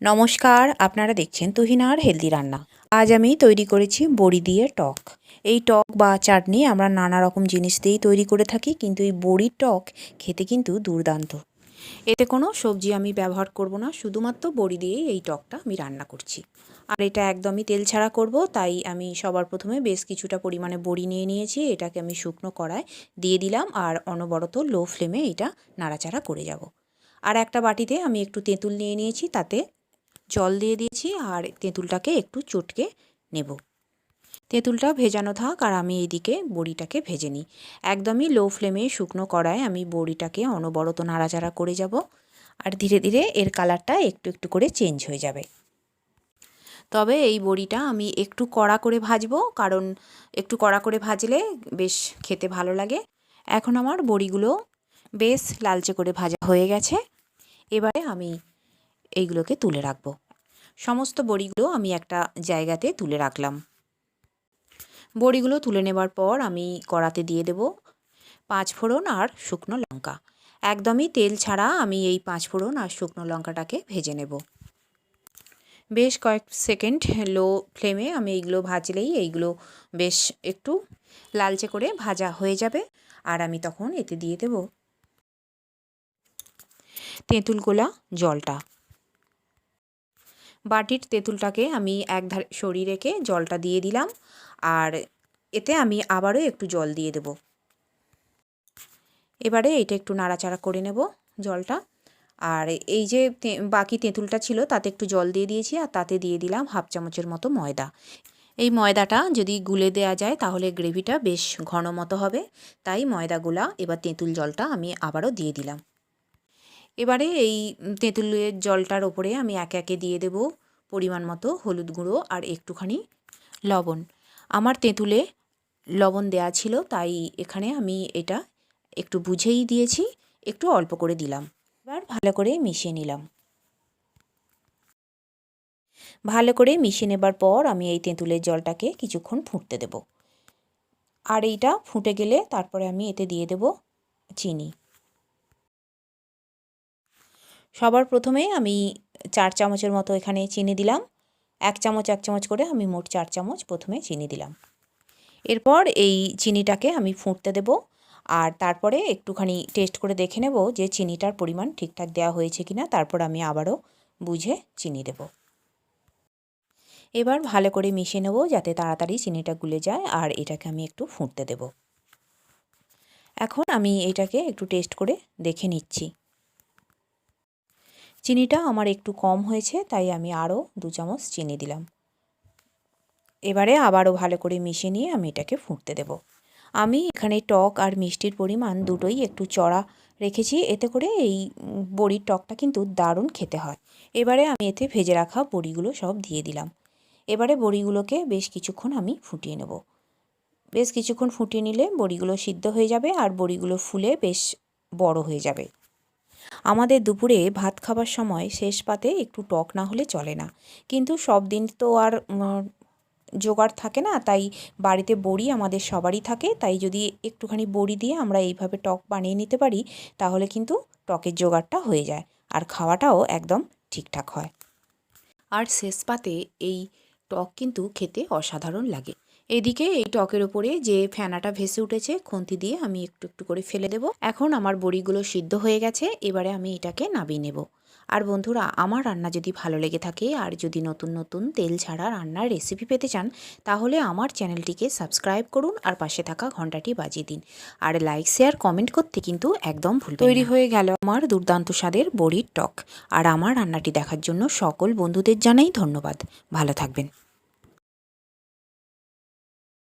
নমস্কার, আপনারা দেখছেন তুহিনার হেলদি রান্না। আজ আমি তৈরি করেছি বড়ি দিয়ে টক। এই টক বা চাটনি আমরা নানা রকম জিনিস দিয়েই তৈরি করে থাকি, কিন্তু এই বড়ির টক খেতে কিন্তু দুর্দান্ত। এতে কোনো সবজি আমি ব্যবহার করব না, শুধুমাত্র বড়ি দিয়েই এই টকটা আমি রান্না করছি। আর এটা একদমই তেল ছাড়া করব, তাই আমি সবার প্রথমে বেশ কিছুটা পরিমাণে বড়ি নিয়ে নিয়েছি, এটাকে আমি শুকনো কড়ায় দিয়ে দিলাম, আর অনবরত লো ফ্লেমে এটা নাড়াচাড়া করে যাব। আর একটা বাটিতে আমি একটু তেঁতুল নিয়ে নিয়েছি, তাতে জল দিয়ে দিয়েছি আর তেঁতুলটাকে একটু চটকে নেব। তেঁতুলটা ভেজানো থাক আর আমি এদিকে বড়িটাকে ভেজে নিই। একদমই লো ফ্লেমে শুকনো কড়ায় আমি বড়িটাকে অনবরত নাড়াচাড়া করে যাব আর ধীরে ধীরে এর কালারটা একটু একটু করে চেঞ্জ হয়ে যাবে। তবে এই বড়িটা আমি একটু কড়া করে ভাজবো কারণ একটু কড়া করে ভাজলে বেশ খেতে ভালো লাগে। এখন আমার বড়িগুলো বেশ লালচে করে ভাজা হয়ে গেছে। এবারে আমি এইগুলোকে তুলে রাখব। সমস্ত বড়িগুলো আমি একটা জায়গাতে তুলে রাখলাম। বড়িগুলো তুলে নেবার পর আমি কড়াতে দিয়ে দেব পাঁচ ফোড়ন আর শুকনো লঙ্কা। একদমই তেল ছাড়া আমি এই পাঁচ ফোড়ন আর শুকনো লঙ্কাটাকে ভেজে নেব। বেশ কয়েক সেকেন্ড লো ফ্লেমে আমি এইগুলো ভাজলেই এইগুলো বেশ একটু লালচে করে ভাজা হয়ে যাবে আর আমি তখন এতে দিয়ে দেব তেঁতুল গোলা জলটা। বাটির তেঁতুলটাকে আমি এক ধারে সরিয়ে রেখে জলটা দিয়ে দিলাম। আর এতে আমি আবারও একটু জল দিয়ে দেব। এবারে এটা একটু নাড়াচাড়া করে নেব জলটা। আর এই যে বাকি তেঁতুলটা ছিল তাতে একটু জল দিয়ে দিয়েছি আর তাতে দিয়ে দিলাম হাফ চামচের মতো ময়দা। এই ময়দাটা যদি গুলে দেওয়া যায় তাহলে গ্রেভিটা বেশ ঘন মতো হবে। তাই ময়দাগুলা এবার তেঁতুল জলটা আমি আবারও দিয়ে দিলাম। এবারে এই তেঁতুলের জলটার ওপরে আমি একে একে দিয়ে দেব পরিমাণ মতো হলুদ গুঁড়ো আর একটুখানি লবণ। আমার তেঁতুলে লবণ দেয়া ছিল, তাই এখানে আমি এটা একটু বুঝেই দিয়েছি, একটু অল্প করে দিলাম। এবার ভালো করে মিশিয়ে নিলাম। ভালো করে মিশিয়ে নেবার পর আমি এই তেঁতুলের জলটাকে কিছুক্ষণ ফুটতে দেব। আর এইটা ফুটে গেলে তারপরে আমি এতে দিয়ে দেব চিনি। সবার প্রথমে আমি চার চামচের মতো এখানে চিনি দিলাম। এক চামচ এক চামচ করে আমি মোট চার চামচ প্রথমে চিনি দিলাম। এরপর এই চিনিটাকে আমি ফুটতে দেব আর তারপরে একটুখানি টেস্ট করে দেখে নেব যে চিনিটার পরিমাণ ঠিকঠাক দেওয়া হয়েছে কি না তারপর আমি আবারও বুঝে চিনি দেব। এবার ভালো করে মিশিয়ে নেব যাতে তাড়াতাড়ি চিনিটা গুলে যায় আর এটাকে আমি একটু ফুটতে দেব। এখন আমি এটাকে একটু টেস্ট করে দেখে নিচ্ছি। চিনিটা আমার একটু কম হয়েছে, তাই আমি আরও দু চামচ চিনি দিলাম। এবারে আবারও ভালো করে মিশিয়ে নিয়ে আমি এটাকে ফুটতে দেব। আমি এখানে টক আর মিষ্টির পরিমাণ দুটোই একটু চড়া রেখেছি, এতে করে এই বড়ির টকটা কিন্তু দারুণ খেতে হয়। এবারে আমি এতে ভেজে রাখা বড়িগুলো সব দিয়ে দিলাম। এবারে বড়িগুলোকে বেশ কিছুক্ষণ আমি ফুটিয়ে নেব। বেশ কিছুক্ষণ ফুটিয়ে নিলে বড়িগুলো সিদ্ধ হয়ে যাবে আর বড়িগুলো ফুলে বেশ বড় হয়ে যাবে। আমাদের দুপুরে ভাত খাবার সময় শেষ পাতে একটু টক না হলে চলে না। কিন্তু সব দিন তো আর জোগাড় থাকে না, তাই বাড়িতে বড়ি আমাদের সবারই থাকে। তাই যদি একটুখানি বড়ি দিয়ে আমরা এইভাবে টক বানিয়ে নিতে পারি, তাহলে কিন্তু টকের জোগাড়টা হয়ে যায় আর খাওয়াটাও একদম ঠিকঠাক হয়। আর শেষ পাতে এই টক কিন্তু খেতে অসাধারণ লাগে। এদিকে এই টকের ওপরে যে ফেনাটা ভেসে উঠেছে খুন্তি দিয়ে আমি একটু একটু করে ফেলে দেব। এখন আমার বড়িগুলো সিদ্ধ হয়ে গেছে এবারে আমি এটাকে নাবিয়ে নেব। আর বন্ধুরা আমার রান্না যদি ভালো লেগে থাকে আর যদি নতুন নতুন তেল ছাড়া রান্নার রেসিপি পেতে চান তাহলে আমার চ্যানেলটিকে সাবস্ক্রাইব করুন আর পাশে থাকা ঘন্টাটি বাজিয়ে দিন। আর লাইক শেয়ার কমেন্ট করতে কিন্তু একদম ভুল তৈরি হয়ে গেল আমার দুর্দান্ত স্বাদের বড়ির টক। আর আমার রান্নাটি দেখার জন্য সকল বন্ধুদের জানাই ধন্যবাদ। ভালো থাকবেন।